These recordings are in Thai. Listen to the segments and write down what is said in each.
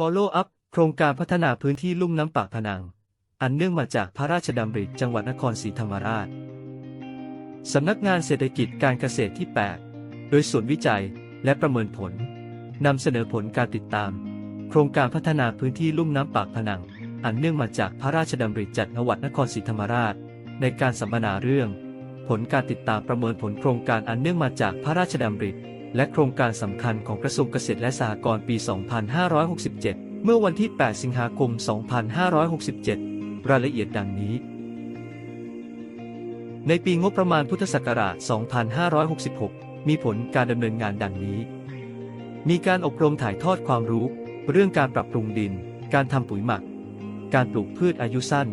Follow up โครงการพัฒนาพื้นที่ลุ่มน้ำปากพนัง อันเนื่องมาจากพระราชดำริจังหวัดนครศรีธรรมราช สำนักงานเศรษฐกิจการเกษตรที่ 8 โดยศูนย์วิจัยและประเมินผลนำเสนอผลการติดตาม โครงการพัฒนาพื้นที่ลุ่มน้ำปากพนัง อันเนื่องมาจากพระราชดำริจังหวัดนครศรีธรรมราช ในการสัมมนาเรื่อง ผลการติดตามประเมินผลโครงการอันเนื่องมาจากพระราชดำริ และโครงการสำคัญของกระทรวงเกษตรและสหกรณ์ปี 2567 เมื่อวันที่ 8 สิงหาคม 2567 รายละเอียดดังนี้ ในปีงบประมาณพุทธศักราช 2566 มีผลการดำเนินงานดังนี้ มีการอบรมถ่ายทอดความรู้ เรื่องการปรับปรุงดิน การทำปุ๋ยหมัก การปลูกพืชอายุสั้น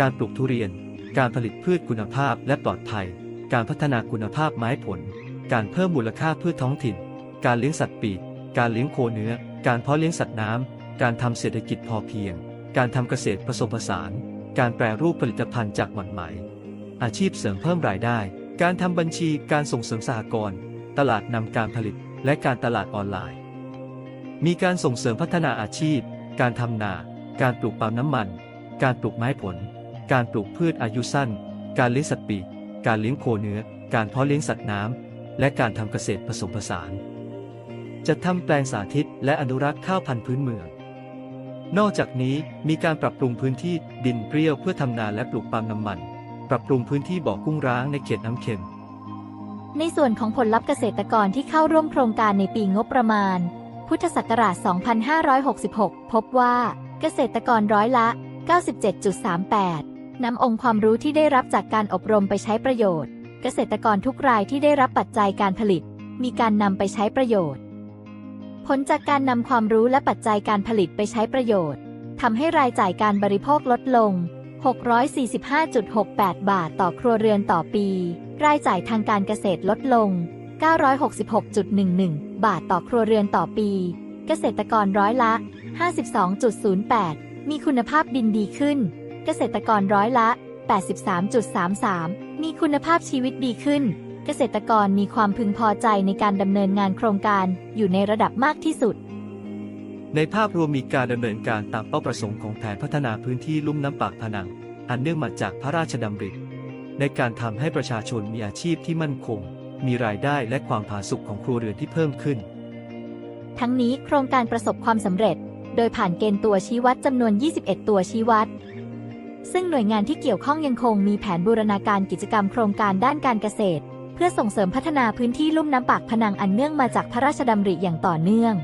การปลูกทุเรียน การผลิตพืชคุณภาพและปลอดภัย การพัฒนาคุณภาพไม้ผล การเพิ่มมูลค่าพืชท้องถิ่น การเลี้ยงสัตว์ปีก การเลี้ยงโคเนื้อ การเพาะเลี้ยงสัตว์น้ำ การทำเศรษฐกิจพอเพียง การทำเกษตรผสมผสาน การแปรรูปผลิตภัณฑ์จากหม่อนไหม อาชีพเสริมเพิ่มรายได้ การทำบัญชี การส่งเสริมสหกรณ์ ตลาดนำการผลิต และการตลาดออนไลน์ มีการส่งเสริมพัฒนาอาชีพ การทำนา การปลูกปาล์มน้ำมัน การปลูกไม้ผล การปลูกพืชอายุสั้น การเลี้ยงสัตว์ปีก การเลี้ยงโคเนื้อ การเพาะเลี้ยงสัตว์น้ำ และการทำเกษตรผสมผสาน จะทำแปลงสาธิตและอนุรักษ์ข้าวพันธุ์พื้นเมือง นอกจากนี้มีการปรับปรุงพื้นที่ดินเปรี้ยวเพื่อทำนาและปลูกปาล์มน้ำมัน ปรับปรุงพื้นที่บ่อกุ้งร้างในเขตน้ำเค็ม ในส่วนของผลลัพธ์เกษตรกรที่เข้าร่วมโครงการในปีงบประมาณ พุทธศักราช 2566 พบว่าเกษตรกรร้อยละ 97.38นำองค์ความรู้ที่ได้รับจากการอบรมไปใช้ประโยชน์ เกษตรกรทุกรายที่ได้รับปัจจัยการผลิต มีการนำไปใช้ประโยชน์ ผลจากการนำความรู้และปัจจัยการผลิตไปใช้ประโยชน์ทำให้รายจ่ายการบริโภคลดลง 645.68 บาทต่อครัวเรือนต่อปี รายจ่ายทางการเกษตรลดลง 966.11 บาทต่อครัวเรือนต่อปี เกษตรกรร้อยละ 52.08 มีคุณภาพดินดีขึ้น เกษตรกรร้อยละ 83.33 มีคุณภาพชีวิตดีขึ้น เกษตรกรมีความพึงพอใจในการดำเนินงานโครงการอยู่ในระดับมากที่สุด ในภาพรวมมีการดำเนินการตามเป้าประสงค์ของแผนพัฒนาพื้นที่ลุ่มน้ำปากพนัง อันเนื่องมาจากพระราชดำริ ในการทำให้ประชาชนมีอาชีพที่มั่นคง มีรายได้และความผาสุกของครัวเรือนที่เพิ่มขึ้น ทั้งนี้โครงการประสบความสำเร็จ โดยผ่านเกณฑ์ตัวชี้วัดจำนวน 21 ตัวชี้วัด ซึ่งหน่วยงานที่เกี่ยวข้องยังคงมีแผนบูรณาการกิจกรรมโครงการด้านการเกษตร เพื่อส่งเสริมพัฒนาพื้นที่ลุ่มน้ำปากพนังอันเนื่องมาจากพระราชดำริอย่างต่อเนื่อง